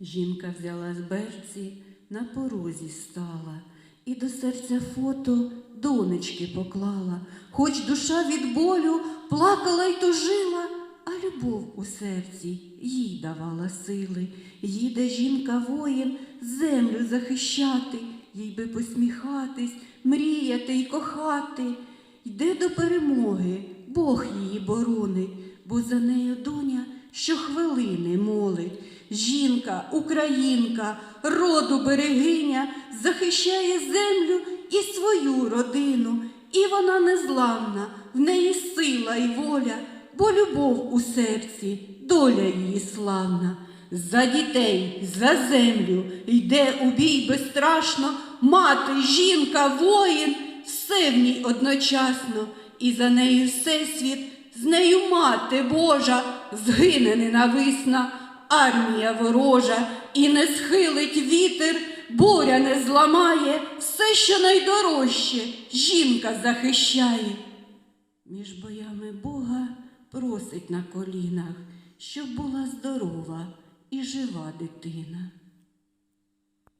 Жінка взяла з берці, на порозі стала, і до серця фото донечки поклала, хоч душа від болю плакала й тужила, а любов у серці їй давала сили. Їде жінка воїн землю захищати, їй би посміхатись, мріяти й кохати. Йде до перемоги, Бог її боронить, бо за нею доня щохвилини молить. Жінка, українка, роду берегиня захищає землю і свою родину, і вона незламна, в неї сила і воля, бо любов у серці, доля її славна. За дітей, за землю йде у бій безстрашно, мати, жінка, воїн, все в ній одночасно, і за нею всесвіт, з нею мати Божа, згине ненависна, армія ворожа, і не схилить вітер, буря не зламає, все, що найдорожче, жінка захищає. Між боями Бога просить на колінах, щоб була здорова і жива дитина.